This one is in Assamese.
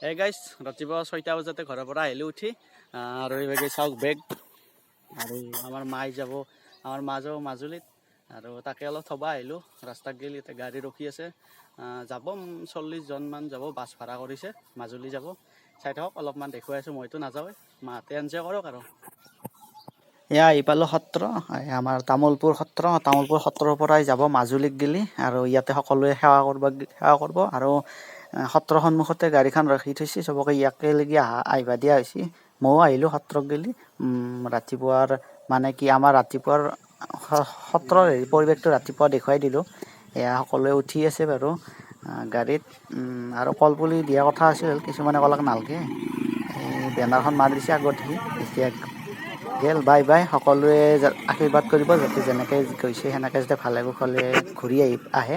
এই গাইজ ৰাতিপুৱা ছয়টা বজাতে ঘৰৰ পৰা আহিলোঁ উঠি আৰু এইভাগে চাওক বেগ আৰু আমাৰ মাই যাব আমাৰ মা যাব মাজুলীত। আৰু তাকে অলপ থ'ব আহিলোঁ ৰাস্তাত গেলি এতিয়া গাড়ী ৰখি আছে। যাব চল্লিছজনমান যাব বাছ ভাড়া কৰিছে মাজুলী যাব। চাই থাকক অলপমান দেখুৱাই আছোঁ মইতো নাযাওঁ মাহঁতে এনজয় কৰক আৰু। এয়া আহি পালোঁ সত্ৰ আমাৰ তামোলপুৰ সত্ৰ তামোলপুৰ সত্ৰৰ পৰাই যাব মাজুলীক গেলি। আৰু ইয়াতে সকলোৱে সেৱা কৰিব সেৱা কৰিব। আৰু সত্ৰ সন্মুখতে গাড়ীখন ৰাখি থৈছে চবকে ইয়াকে লাগি আহিবা দিয়া হৈছে। ময়ো আহিলোঁ সত্ৰক গেলি। ৰাতিপুৱাৰ মানে কি আমাৰ ৰাতিপুৱাৰ সত্ৰৰ হেৰি পৰিৱেশটো ৰাতিপুৱা দেখুৱাই দিলোঁ। এয়া সকলোৱে উঠি আছে বাৰু গাড়ীত। আৰু কলপুলি দিয়া কথা আছিল কিছুমানে ক'লাক নালাগে। বেনাৰখন মাৰি দিছে আগতেই এতিয়া গেল বাই বাই। সকলোৱে আশীৰ্বাদ কৰিব যাতে যেনেকৈ গৈছে সেনেকৈ যাতে ভালে কুশলে ঘূৰি আহি আহে।